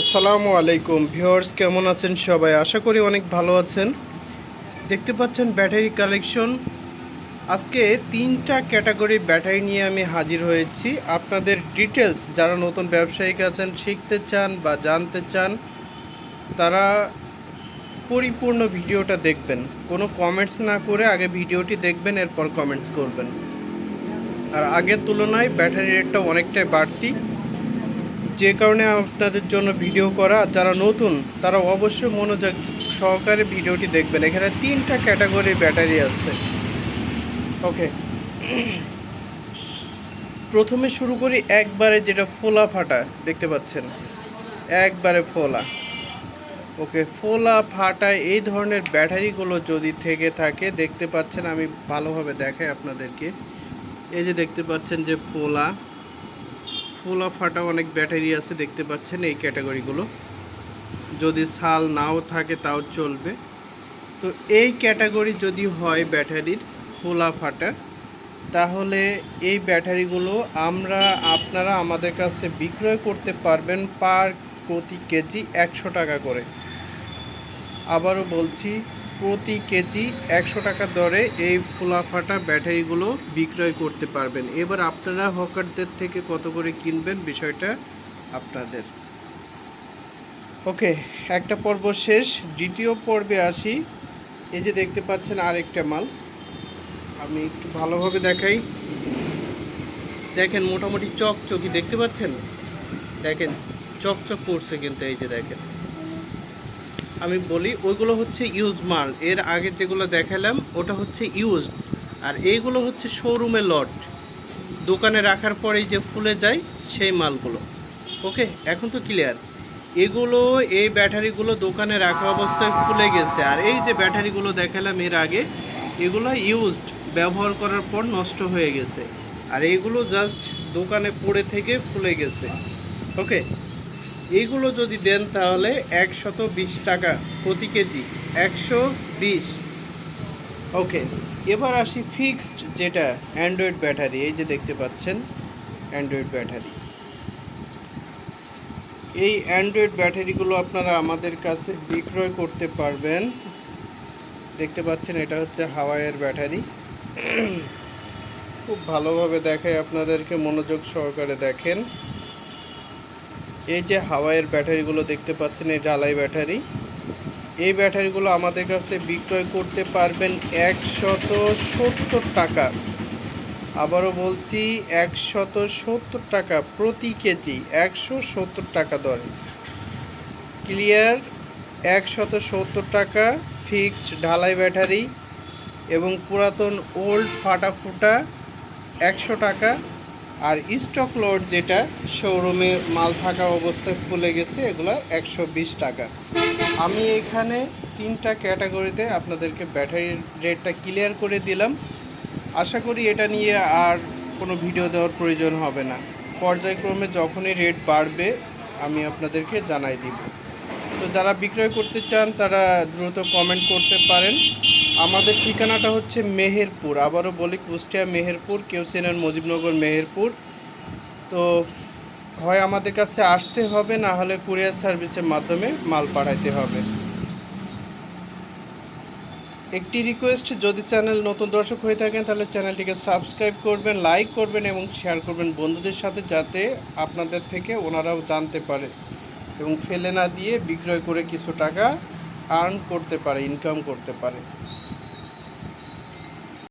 আসসালামু আলাইকুম ভিউয়ার্স, কেমন আছেন সবাই? আশা করি অনেক ভালো আছেন। দেখতে পাচ্ছেন ব্যাটারি কালেকশন। আজকে তিনটা ক্যাটাগরি ব্যাটারি নিয়ে আমি হাজির হয়েছি। আপনাদের ডিটেলস যারা নতুন ব্যবসায়িক আছেন, শিখতে চান বা জানতে চান, তারা পরিপূর্ণ ভিডিওটা দেখবেন। কোনো কমেন্টস না করে আগে ভিডিওটি দেখবেন, এরপর কমেন্টস করবেন। আর আগের তুলনায় ব্যাটারি রেটটা অনেকটাই বাড়তি। যে কারণে আপনাদের জন্য ভিডিও করা, যারা নতুন, তারা অবশ্যই মনোযোগ সহকারে ভিডিওটি দেখবেন। এখানে তিনটা ক্যাটাগরির ব্যাটারি আছে। ওকে। প্রথমে শুরু করি একবারে যেটা ফোলা ফাটা, দেখতে পাচ্ছেন? একবারে ফোলা। ওকে, ফোলা ফাটা এই ধরনের ব্যাটারিগুলো যদি থেকে থাকে, দেখতে পাচ্ছেন, আমি ভালোভাবে দেখাই আপনাদেরকে। এই যে দেখতে পাচ্ছেন যে ফোলা। ফোলা ফাটা অনেক ব্যাটারি আছে, দেখতে পাচ্ছেন এই ক্যাটাগরিগুলো। যদি সাল নাও থাকে তাও চলবে। তো এই ক্যাটাগরি যদি হয় ব্যাটারির ফোলা ফাটা, তাহলে এই ব্যাটারিগুলো আমরা, আপনারা আমাদের কাছে বিক্রয় করতে পারবেন পার প্রতি কেজি একশো টাকা করে। আবারও বলছি প্রতি কেজি একশো টাকা দরে এই ফুলাফাটা ব্যাটারিগুলো বিক্রয় করতে পারবেন। এবার আপনারা হকারদের থেকে কত করে কিনবেন বিষয়টা আপনাদের। ওকে, একটা পর্ব শেষ। দ্বিতীয় পর্বে আসি। এই যে দেখতে পাচ্ছেন আরেকটা মাল। আমি একটু ভালোভাবে দেখাই। দেখেন, মোটামুটি চকচকি, দেখতে পাচ্ছেন? দেখেন, চকচক করছে কিন্তু এই যে দেখেন। আমি বলি, ওইগুলো হচ্ছে ইউজ মাল। এর আগে যেগুলো দেখালাম, ওটা হচ্ছে ইউজ আর এইগুলো হচ্ছে শোরুমে লট দোকানে রাখার পরেই যে ফুলে যায়, সেই মালগুলো। ওকে, এখন তো ক্লিয়ার এগুলো, এই ব্যাটারিগুলো দোকানে রাখা অবস্থায় ফুলে গেছে। আর এই যে ব্যাটারিগুলো দেখালাম এর আগে, এগুলো ইউজড ব্যবহার করার পর নষ্ট হয়ে গেছে। আর এইগুলো জাস্ট দোকানে পড়ে থেকে ফুলে গেছে। ওকে এইগুলো যদি দেন তাহলে একশত বিশ টাকা প্রতি কেজি, একশো বিশ। ওকে, এবার আসি ফিক্সড যেটা অ্যান্ড্রয়েড ব্যাটারি, এই যে দেখতে পাচ্ছেন অ্যান্ড্রয়েড ব্যাটারি। এই অ্যান্ড্রয়েড ব্যাটারিগুলো আপনারা আমাদের কাছে বিক্রয় করতে পারবেন। দেখতে পাচ্ছেন এটা হচ্ছে হাওয়াইয়ের ব্যাটারি। খুব ভালোভাবে দেখায় আপনাদেরকে, মনোযোগ সহকারে দেখেন। এই যে হাওয়াইয়ের ব্যাটারিগুলো দেখতে পাচ্ছেন, এই ডালাই ব্যাটারি। এই ব্যাটারিগুলো আমাদের কাছে বিক্রয় করতে পারবেন একশত সত্তর টাকা। আবারও বলছি, একশত সত্তর টাকা প্রতি কেজি একশো সত্তর টাকা দরে। ক্লিয়ার? একশত সত্তর টাকা ফিক্সড ঢালাই ব্যাটারি এবং পুরাতন ওল্ড ফাটা ফুটা একশো টাকা। আর স্টক লোড যেটা, শোরুমে মাল থাকা অবস্থায় ফুলে গেছে, এগুলো একশো বিশ টাকা। আমি এখানে তিনটা ক্যাটাগরিতে আপনাদেরকে ব্যাটারির রেটটা ক্লিয়ার করে দিলাম। আশা করি এটা নিয়ে আর কোনো ভিডিও দেওয়ার প্রয়োজন হবে না। পর্যায়ক্রমে যখনই রেট বাড়বে, আমি আপনাদেরকে জানাই দিব। তো যারা বিক্রয় করতে চান, তারা দ্রুত কমেন্ট করতে পারেন। আমাদের ঠিকানাটা হচ্ছে মেহেরপুর। আবারও বলি, কুষ্টিয়া মেহেরপুর, কেউ চেনেন মুজিবনগর মেহেরপুর। তো হয় আমাদের কাছে আসতে হবে, না হলে কুরিয়ার সার্ভিসের মাধ্যমে মাল পাঠাইতে হবে। একটি রিকোয়েস্ট যদি চ্যানেল নতুন দর্শক হয়ে থাকেন, তাহলে চ্যানেলটিকে সাবস্ক্রাইব করবেন লাইক করবেন এবং শেয়ার করবেন বন্ধুদের সাথে, যাতে আপনাদের থেকে ওনারাও জানতে পারে এবং ফেলে না দিয়ে বিক্রয় করে কিছু টাকা আর্ন করতে পারে ইনকাম করতে পারে।